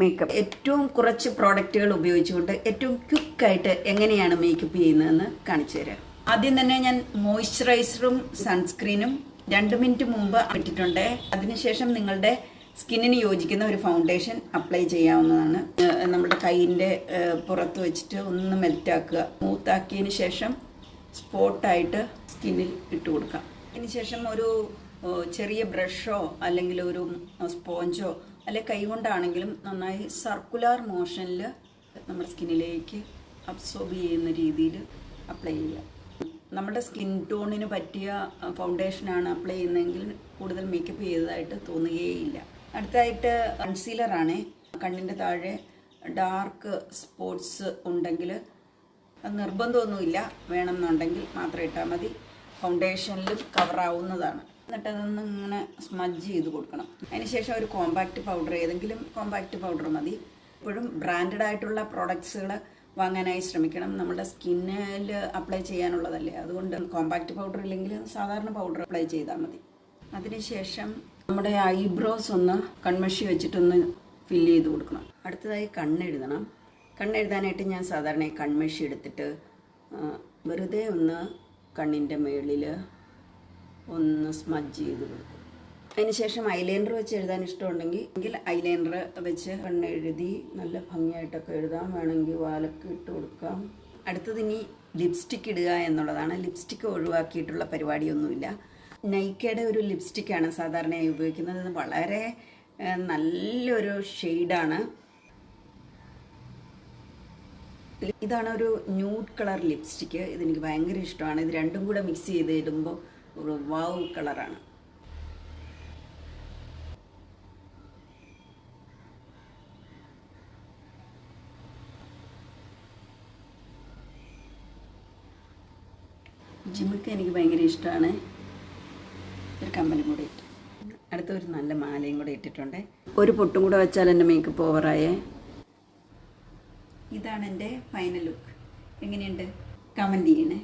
Makeup ഏറ്റവും കുറച്ച് പ്രോഡക്റ്റുകൾ ഉപയോഗിച്ചുകൊണ്ട് ഏറ്റവും ക്വിക്കായിട്ട് എങ്ങനെയാണ് മേക്കപ്പ് ചെയ്യുന്നതെന്ന് കാണിച്ചു തരാം. ആദ്യം തന്നെ ഞാൻ മോയ്സ്ചറൈസറും സൺസ്ക്രീനും രണ്ട് മിനിറ്റ് മുമ്പ് ഇട്ടിട്ടുണ്ട്. അതിനുശേഷം നിങ്ങളുടെ സ്കിന്നിന് യോജിക്കുന്ന ഒരു ഫൗണ്ടേഷൻ അപ്ലൈ ചെയ്യാവുന്നതാണ്. നമ്മുടെ കൈയിന്റെ പുറത്ത് വെച്ചിട്ട് ഒന്ന് മെൽറ്റാക്കുക സ്മൂത്താക്കിയതിന് ശേഷം സ്പോട്ടായിട്ട് സ്കിന്നിൽ ഇട്ട് കൊടുക്കാം. അതിനുശേഷം ഒരു ചെറിയ ബ്രഷോ അല്ലെങ്കിൽ ഒരു സ്പോഞ്ചോ അല്ലെ കൈകൊണ്ടാണെങ്കിലും നന്നായി സർക്കുലാർ മോഷനിൽ നമ്മുടെ സ്കിന്നിലേക്ക് അബ്സോർബ് ചെയ്യുന്ന രീതിയിൽ അപ്ലൈ ചെയ്യുക. നമ്മുടെ സ്കിൻ ടോണിന് പറ്റിയ ഫൗണ്ടേഷനാണ് അപ്ലൈ ചെയ്യുന്നതെങ്കിൽ കൂടുതൽ മേക്കപ്പ് ചെയ്തതായിട്ട് തോന്നുകയേയില്ല. അടുത്തായിട്ട് കൺസീലറാണ് കണ്ണിന്റെ താഴെ ഡാർക്ക് സ്പോട്ട്സ് ഉണ്ടെങ്കിൽ നിർബന്ധമൊന്നുമില്ല. വേണമെന്നുണ്ടെങ്കിൽ മാത്രം ഇട്ടാൽ മതി. ഫൗണ്ടേഷനിലും കവറാവുന്നതാണ് എന്നിട്ട് അതൊന്ന് ഇങ്ങനെ സ്മജ് ചെയ്ത് കൊടുക്കണം. അതിനുശേഷം ഒരു കോമ്പാക്റ്റ് പൗഡർ ഏതെങ്കിലും കോമ്പാക്റ്റ് പൗഡർ മതി. എപ്പോഴും ബ്രാൻഡഡ് ആയിട്ടുള്ള പ്രോഡക്ട്സുകൾ വാങ്ങാനായി ശ്രമിക്കണം. നമ്മുടെ സ്കിന്നിൽ അപ്ലൈ ചെയ്യാനുള്ളതല്ലേ. അതുകൊണ്ട് കോമ്പാക്റ്റ് പൗഡർ ഇല്ലെങ്കിൽ സാധാരണ പൗഡർ അപ്ലൈ ചെയ്താൽ മതി. അതിനുശേഷം നമ്മുടെ ഐബ്രോസ് ഒന്ന് കൺമഷി വെച്ചിട്ടൊന്ന് ഫില്ല് ചെയ്ത് കൊടുക്കണം. അടുത്തതായി കണ്ണെഴുതണം കണ്ണെഴുതാനായിട്ട് ഞാൻ സാധാരണ കൺമഷി എടുത്തിട്ട് വെറുതെ ഒന്ന് കണ്ണിന്റെ മേളിൽ ഒന്ന് സ്മജ് ചെയ്ത് കൊടുക്കും. അതിനുശേഷം ഐലൈനർ വെച്ച് എഴുതാൻ ഇഷ്ടമുണ്ടെങ്കിൽ എങ്കിൽ ഐലൈനർ വെച്ച് കണ്ണെഴുതി നല്ല ഭംഗിയായിട്ടൊക്കെ എഴുതാം. വേണമെങ്കിൽ വാലൊക്കെ ഇട്ട് കൊടുക്കാം. അടുത്തത് ഇനി ലിപ്സ്റ്റിക് ഇടുക എന്നുള്ളതാണ്. ലിപ്സ്റ്റിക് ഒഴിവാക്കിയിട്ടുള്ള പരിപാടിയൊന്നുമില്ല. നൈക്കയുടെ ഒരു ലിപ്സ്റ്റിക്കാണ് സാധാരണയായി ഉപയോഗിക്കുന്നത്. വളരെ നല്ലൊരു ഷെയ്ഡാണ് ഇതാണ് ഒരു ന്യൂഡ് കളർ ലിപ്സ്റ്റിക്ക് ഇതെനിക്ക് ഭയങ്കര ഇഷ്ടമാണ്. ഇത് രണ്ടും കൂടെ മിക്സ് ചെയ്ത് ഇടുമ്പോൾ ഒരു വാവ് കളറാണ്. ജിമിക്ക് എനിക്ക് ഭയങ്കര ഇഷ്ടമാണ്. ഒരു കമ്മലും കൂടെ ഇട്ട്. അടുത്ത ഒരു നല്ല മാലയും കൂടെ ഇട്ടിട്ടുണ്ട്. ഒരു പൊട്ടും കൂടെ വെച്ചാൽ എന്റെ മേക്കപ്പ് ഓവറായേ ഇതാണ് എന്റെ ഫൈനൽ ലുക്ക് എങ്ങനെയുണ്ട്? കമന്റ് ചെയ്യണേ.